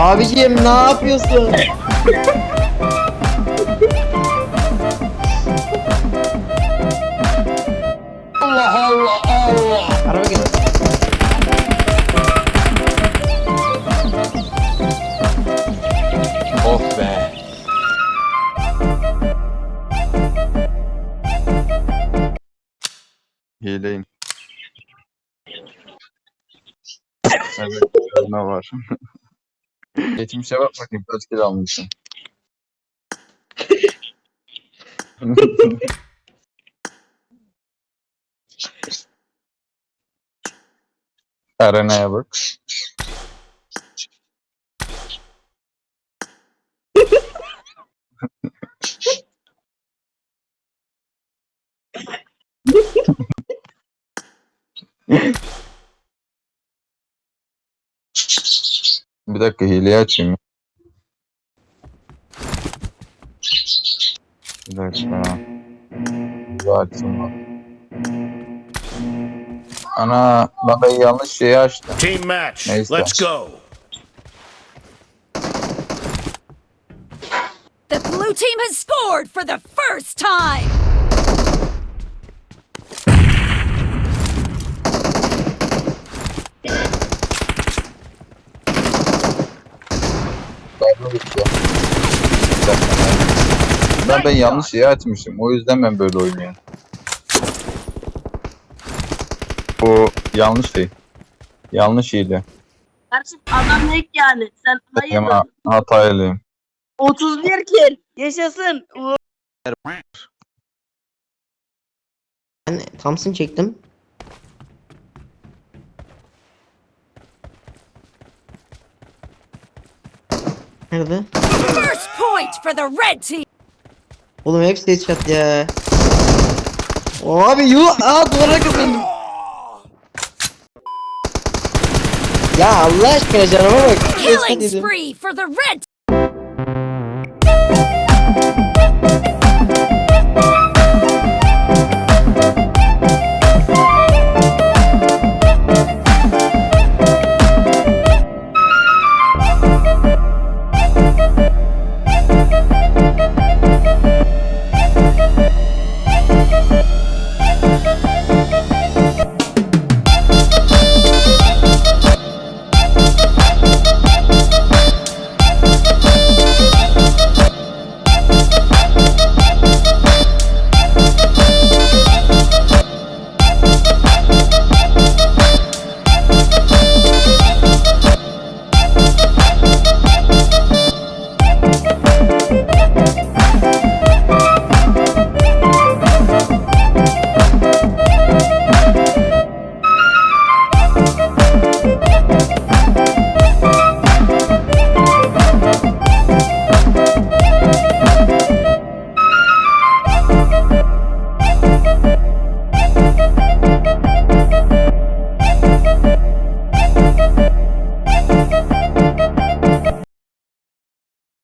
Abicim ne yapıyorsun? Allah Allah Allah. Araba gel. Oh be. Hileyim. Evet, ne var? Geçmişe bak bakayım kaç kilo almışsın. Arenaya bak. Bir dakika hileyi açayım. Bir dakika. Bir açsın bak. Ana bana yanlış şeyi açtı. Team match. Neyse. Let's go. The blue team has scored for the first time! Darbe bitti. Bir dakika. Ben, ben yanlış şeyi açmışım. O yüzden ben böyle oynuyorum. Bu yanlış şey. Yanlış hile. Kardeşim adam hack yani. Sen hayır. Ama hatayalıyım. 31 kill. Yaşasın. Uğur. Ben Thompson çektim. Nerede? First point for the red team! Oğlum hepsi headshot ya. Abi yu aa duvara kazandım. Ya Allah aşkına canıma bak. Killing spree for the red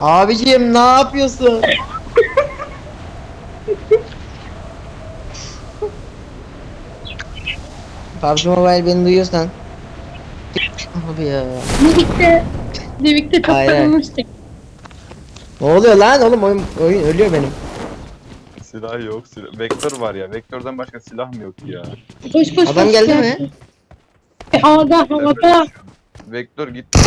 Abicim ne yapıyorsun? PUBG Mobile beni duyuyorsan. Abi ya. Birlikte birlikte çok Hayır, tanınmıştık. Ne oluyor lan oğlum oyun, oyun ölüyor benim. Silah yok. Silah. Vektör var ya. Vektörden başka silah mı yok ya? Koş koş Adam koş, geldi gel. mi? Havada havada Vektör gitti.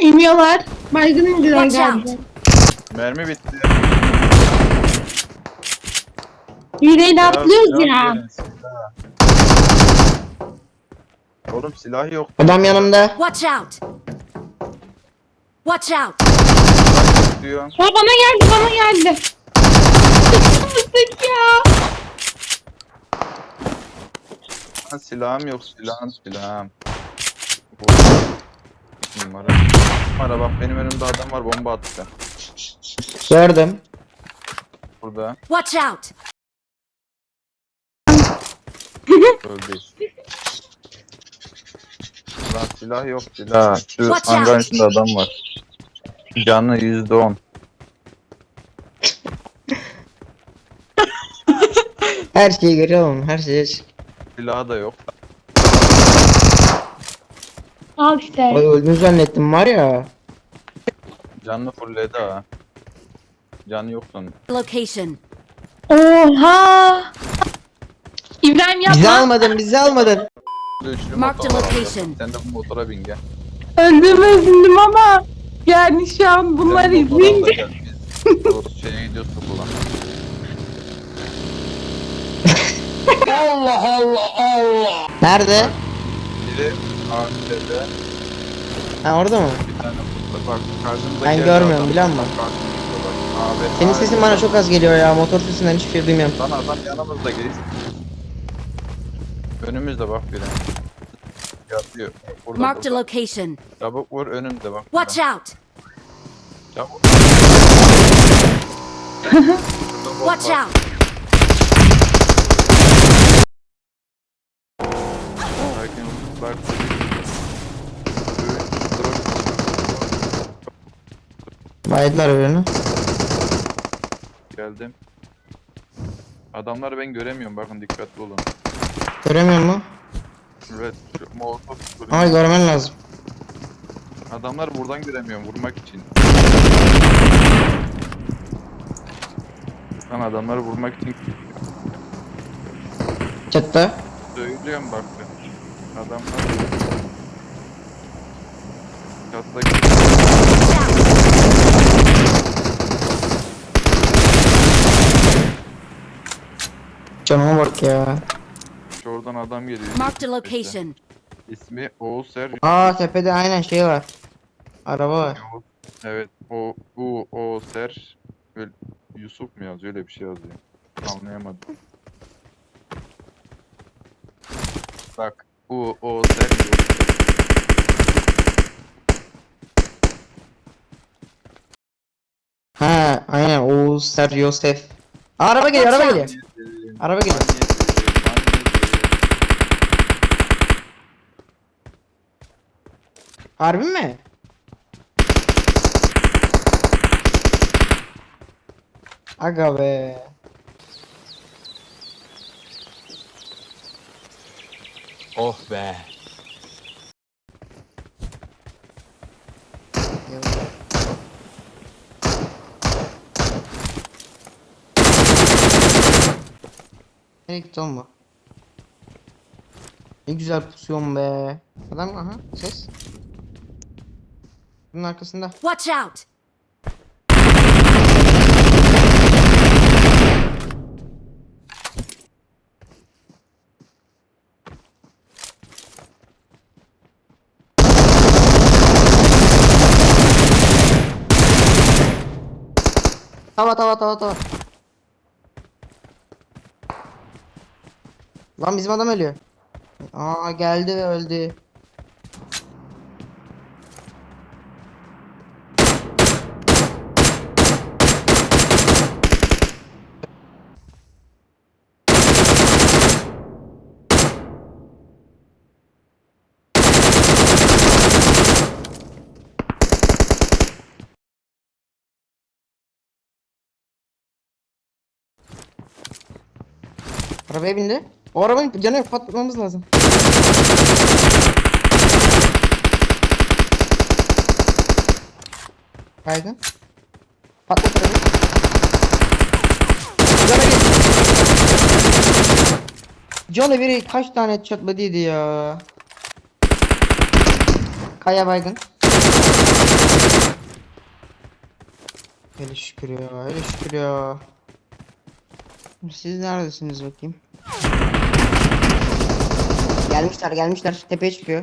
İniyorlar. Baygın indiler Watch galiba. Mermi bitti. Hileyle atlıyoruz ya. verin. Oğlum silah yok. Adam yanımda. Watch out! Watch out! diyor. Ha, bana geldi bana geldi. Sık ya. Ha, silahım yok. Silahım silahım. Bu numara. Numara bak benim önümde adam var bomba attı. Gördüm. Burada. Watch out! Öldü. Lan silah yok silah. Şu Watch hangarın out. içinde adam var. Canı yüzde on. Her şeyi görüyorum. Her şeyi. Silahı da yok. Al işte. Ay öldüm zannettim var ya. Canlı fulledi ha. Canı yok sanırım. Location. Oha. İbrahim Bizi yapma. almadın bizi almadın. Üçlü motor var orada. location. Sen de bu motora bin gel. Öldüm üzüldüm ama. Yani şu an bunları Sen motora al da izleyince. gel. Biz bu şeye gidiyoruz Tukul'a. Nerede? Biri AFT'de Ha orada mı? bir tane burada bak karşımızdaki Ben görmüyorum, biliyor musun? Senin sesin bana çok az geliyor ya. Motor sesinden hiçbir şey duymuyorum. Lan adam yanımızda geç. Önümüzde bak biri. Yatıyor. Burada Marked a burada. location. Çabuk vur önümde bak. Watch out. Çabuk. Watch out. Sakin ol. Bak. Baydılar birini. Geldim. Adamları ben göremiyorum bakın dikkatli olun. Göremiyor mu? Evet şu molotof Ama görmen lazım. Adamlar buradan göremiyorum vurmak için. Lan adamları vurmak için Çatta. söylüyorum bak ben. Adamlar Çattaki Canıma bak ya. oradan adam geliyor. Marked a location. İsmi Oğuz Ser. Aa tepede aynen şey var. Araba var. Evet. O U O Ser. Öyle- Yusuf mu yazıyor? Öyle bir şey yazıyor. Anlayamadım. Bak. U O Ser. Ha aynen Oğuz Ser Yosef. Aa, araba geliyor araba geliyor. Araba geliyor. Harbi mi? Aga be. Oh be. Nereye gitti oğlum bu? Ne güzel pusuyorum be. Adam aha ses. Bunun arkasında. Watch out. Tava tava tava tava. Lan bizim adam ölüyor. Aa geldi ve öldü. Arabaya bindi. O arabanın canı patlatmamız lazım. Kaydın. Patlat arabayı. Cana git. Biri kaç tane çatladıydı ya. Kaya baygın. Hele şükür ya, hele şükür ya. Siz neredesiniz bakayım? Gelmişler gelmişler tepeye çıkıyor.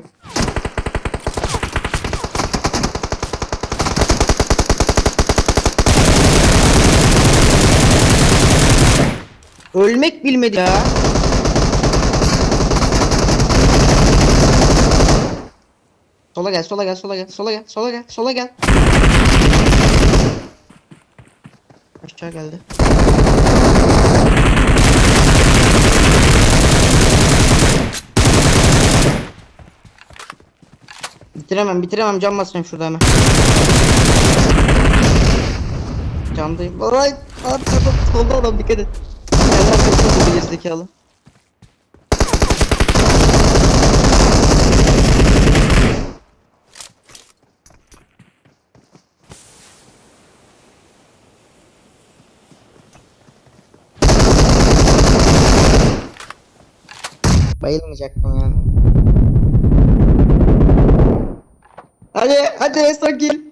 Ölmek bilmedi ya. Sola gel, sola gel, sola gel, sola gel, sola gel, sola gel. Aşağı geldi. Bitiremem bitiremem can basıyorum şurada hemen. Candayım. Vay. Abi solda adam dikkat et. Yanlar kaçırdı bir zekalı. Bayılmayacaktım yani ya. Hadi hadi son kill.